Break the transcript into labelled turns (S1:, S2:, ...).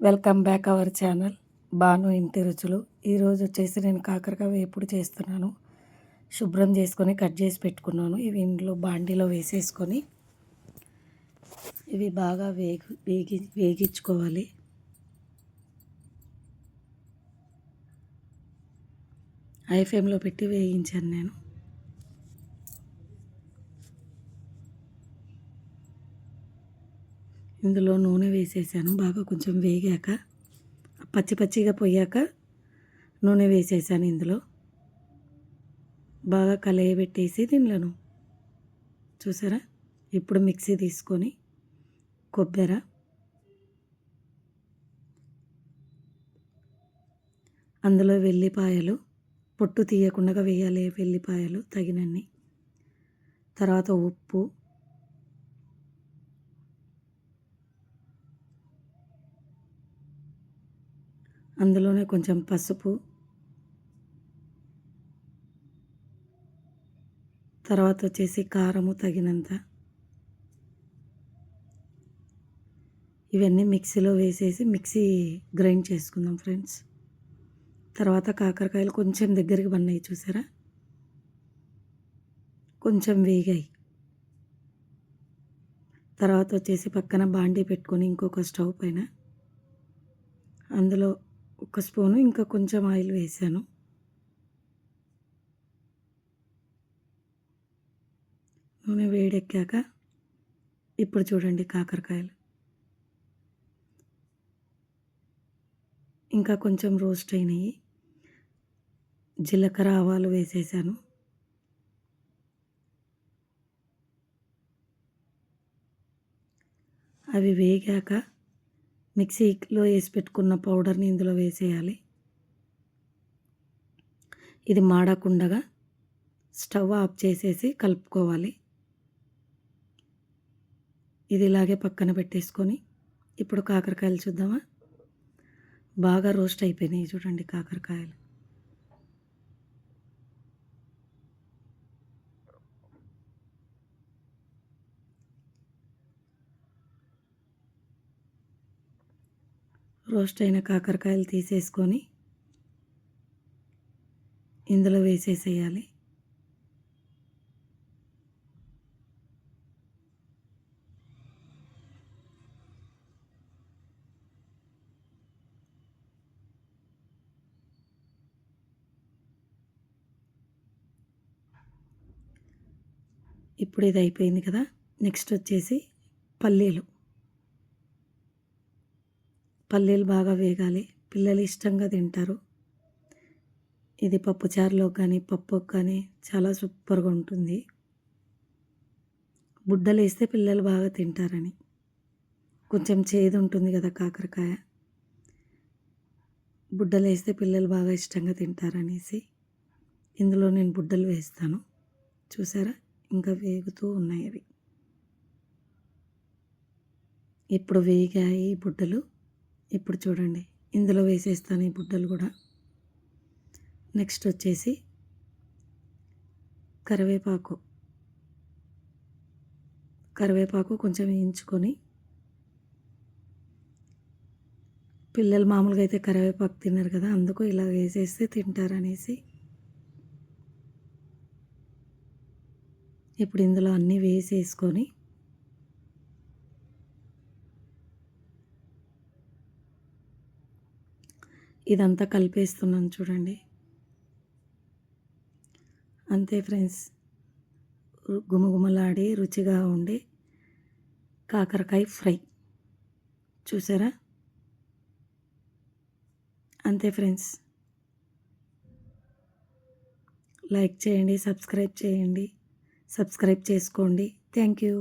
S1: Welcome back our channel. Banu ఇంటి రుచులు. ఈరోజు వచ్చేసి నేను కాకరకాయ వేపుడు చేస్తున్నాను? శుభ్రం చేసుకొని కట్ చేసి పెట్టుకున్నాను. ఇవి ఇంట్లో బాండీలో వేసేసుకొని ఇవి బాగా వేగి వేగి వేగించుకోవాలి. ఐ ఫ్లేమ్లో పెట్టి వేయించాను నేను. ఇందులో నూనె వేసేసాను. బాగా కొంచెం వేగాక పచ్చి పచ్చిగా పోయాక నూనె వేసేసాను ఇందులో. బాగా కలయబెట్టేసి దీనిలోను చూసారా? ఇప్పుడు మిక్సీ తీసుకొని కొబ్బరి అందులో వెల్లిపాయలు పొట్టు తీయకుండా వేయాలి వెల్లిపాయలు తగినన్ని. తర్వాత ఉప్పు అందులోనే కొంచెం పసుపు. తర్వాత వచ్చేసి కారము తగినంత. ఇవన్నీ మిక్సీలో వేసేసి మిక్సీ గ్రైండ్ చేసుకుందాం ఫ్రెండ్స్. తర్వాత కాకరకాయలు కొంచెం దగ్గరికి పన్నాయి చూసారా? కొంచెం వేగాయి. తర్వాత వచ్చేసి పక్కన బాండీ పెట్టుకొని ఇంకొక స్టవ్ పైన అందులో ఒక స్పూను ఇంకా కొంచెం ఆయిల్ వేసాను. నూనె వేడెక్కాక ఇప్పుడు చూడండి కాకరకాయలు. ఇంకా కొంచెం రోస్ట్ అయినాయి. జీలకర్ర ఆవాలు వేసేసాను. అవి వేగాక మిక్సీలో వేసి పెట్టుకున్న పౌడర్ని ఇందులో వేసేయాలి. ఇది మాడకుండగా స్టవ్ ఆఫ్ చేసేసి కలుపుకోవాలి. ఇది ఇలాగే పక్కన పెట్టేసుకొని ఇప్పుడు కాకరకాయలు చూద్దామా? బాగా రోస్ట్ అయిపోయినాయి చూడండి కాకరకాయలు. రోస్ట్ అయిన కాకరకాయలు తీసేసుకొని ఇందులో వేసేసేయాలి. ఇప్పుడు ఇది అయిపోయింది కదా. నెక్స్ట్ వచ్చేసి పల్లీలు. పల్లీలు బాగా వేగాలి. పిల్లలు ఇష్టంగా తింటారు. ఇది పప్పుచారులో కానీ పప్పు కానీ చాలా సూపర్గా ఉంటుంది. బుడ్డలు వేస్తే పిల్లలు బాగా తింటారని. కొంచెం చేదు ఉంటుంది కదా కాకరకాయ. బుడ్డలు వేస్తే పిల్లలు బాగా ఇష్టంగా తింటారనేసి ఇందులో నేను బుడ్డలు వేస్తాను. చూసారా? ఇంకా వేగుతూ ఉన్నాయి అవి. ఇప్పుడు వేగాయి బుడ్డలు? ఇప్పుడు చూడండి. ఇందులో వేసేస్తాను ఈ బుడ్డలు కూడా. నెక్స్ట్ వచ్చేసి కరివేపాకు. కరివేపాకు కొంచెం వేయించుకొని పిల్లలు మామూలుగా అయితే కరివేపాకు తిన్నారు కదా అందుకు ఇలా వేసేస్తే తింటారనేసి ఇప్పుడు ఇందులో అన్నీ వేసేసుకొని ఇదంతా కలిపేస్తున్నాను చూడండి. అంతే ఫ్రెండ్స్. గుమగుమలాడి రుచిగా ఉండి కాకరకాయ ఫ్రై. చూసారా? అంతే ఫ్రెండ్స్. లైక్ చేయండి సబ్స్క్రైబ్ చేయండి సబ్స్క్రైబ్ చేసుకోండి. Thank you.